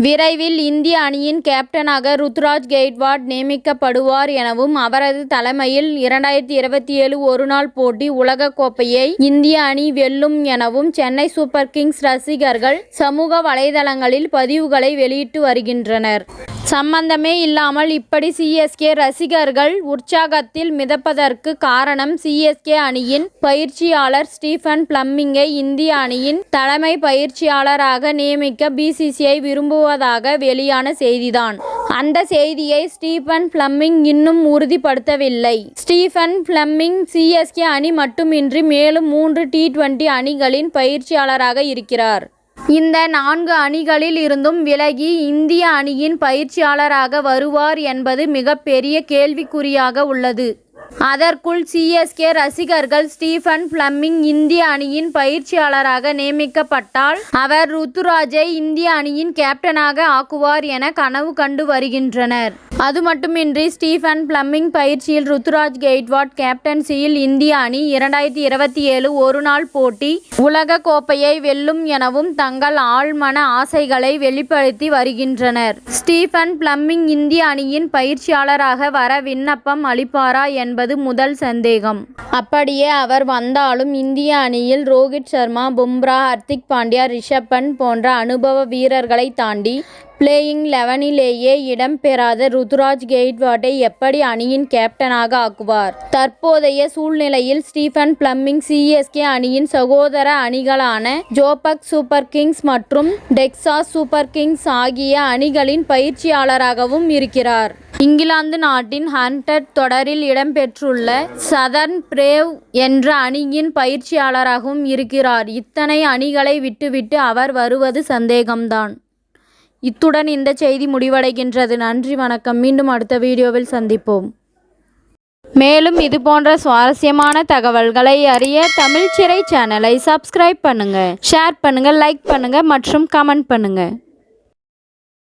விரைவில் இந்திய அணியின் கேப்டனாக ருத்ராஜ் கெய்ட்வாட் நியமிக்கப்படுவார் எனவும் அவரது தலைமையில் இரண்டாயிரத்தி இருபத்தி ஏழு ஒருநாள் போட்டி உலகக் கோப்பையை இந்திய அணி வெல்லும் எனவும் சென்னை சூப்பர் கிங்ஸ் ரசிகர்கள் சமூக வலைதளங்களில் பதிவுகளை வெளியிட்டு வருகின்றனர். சம்பந்தமே இல்லாமல் இப்படி சிஎஸ்கே ரசிகர்கள் உற்சாகத்தில் மிதப்பதற்கு காரணம் சிஎஸ்கே அணியின் பயிற்சியாளர் ஸ்டீஃபன் பிளம்மிங்கை இந்திய அணியின் தலைமை பயிற்சியாளராக நியமிக்க பிசிசிஐ விரும்புவதாக வெளியான செய்திதான். அந்த செய்தியை ஸ்டீஃபன் பிளம்மிங் இன்னும் உறுதிப்படுத்தவில்லை. ஸ்டீஃபன் பிளம்மிங் சிஎஸ்கே அணி மட்டுமின்றி மேலும் மூன்று டி டுவெண்டி அணிகளின் பயிற்சியாளராக இருக்கிறார். இந்த நான்கு அணிகளில் இருந்தும் விலகி இந்திய அணியின் பயிற்சியாளராக வருவார் என்பது மிகப்பெரிய கேள்விக்குறியாக உள்ளது. அதற்குள் சிஎஸ்கே ரசிகர்கள் ஸ்டீஃபன் பிளம்மிங் இந்திய அணியின் பயிற்சியாளராக நியமிக்கப்பட்டால் அவர் ருத்துராஜை இந்திய அணியின் கேப்டனாக ஆக்குவார் என கனவு கண்டு வருகின்றனர். அது மட்டுமின்றி ஸ்டீஃபன் பிளம்மிங் பயிற்சியில் ருத்துராஜ் கெய்ட்வாட் கேப்டன்சியில் இந்திய அணி இரண்டாயிரத்தி இருபத்தி ஏழு ஒருநாள் போட்டி உலக கோப்பையை வெல்லும் எனவும் தங்கள் ஆழ்மன ஆசைகளை வெளிப்படுத்தி வருகின்றனர். ஸ்டீஃபன் பிளம்மிங் இந்திய அணியின் பயிற்சியாளராக வர விண்ணப்பம் அளிப்பாரா என்பது முதல் சந்தேகம். அப்படியே அவர் வந்தாலும் இந்திய அணியில் ரோஹித் சர்மா பும்ரா ஹர்திக் பாண்டியா ரிஷப் பண்ட் போன்ற அனுபவ வீரர்களை தாண்டி பிளேயிங் லெவனிலேயே இடம்பெறாத ருத்ராஜ் கெய்ட்வாட்டை எப்படி அணியின் கேப்டனாக ஆக்குவார்? தற்போதைய சூழ்நிலையில் ஸ்டீஃபன் பிளம்மிங் சிஎஸ்கே அணியின் சகோதர அணிகளான ஜோபக் சூப்பர் கிங்ஸ் மற்றும் டெக்சாஸ் சூப்பர் கிங்ஸ் ஆகிய அணிகளின் பயிற்சியாளராகவும் இருக்கிறார். இங்கிலாந்து நாட்டின் ஹண்டட் தொடரில் இடம்பெற்றுள்ள சதர்ன் பிரேவ் என்ற அணியின் பயிற்சியாளராகவும் இருக்கிறார். இத்தனை அணிகளை விட்டுவிட்டு அவர் வருவது சந்தேகம்தான். இத்துடன் இந்த செய்தி முடிவடைகின்றது. நன்றி வணக்கம். மீண்டும் அடுத்த வீடியோவில் சந்திப்போம். மேலும் இது போன்ற சுவாரஸ்யமான தகவல்களை அறிய தமிழ் சிறை சேனலை சப்ஸ்கிரைப் பண்ணுங்கள் ஷேர் பண்ணுங்கள் லைக் பண்ணுங்கள் மற்றும் கமெண்ட் பண்ணுங்கள்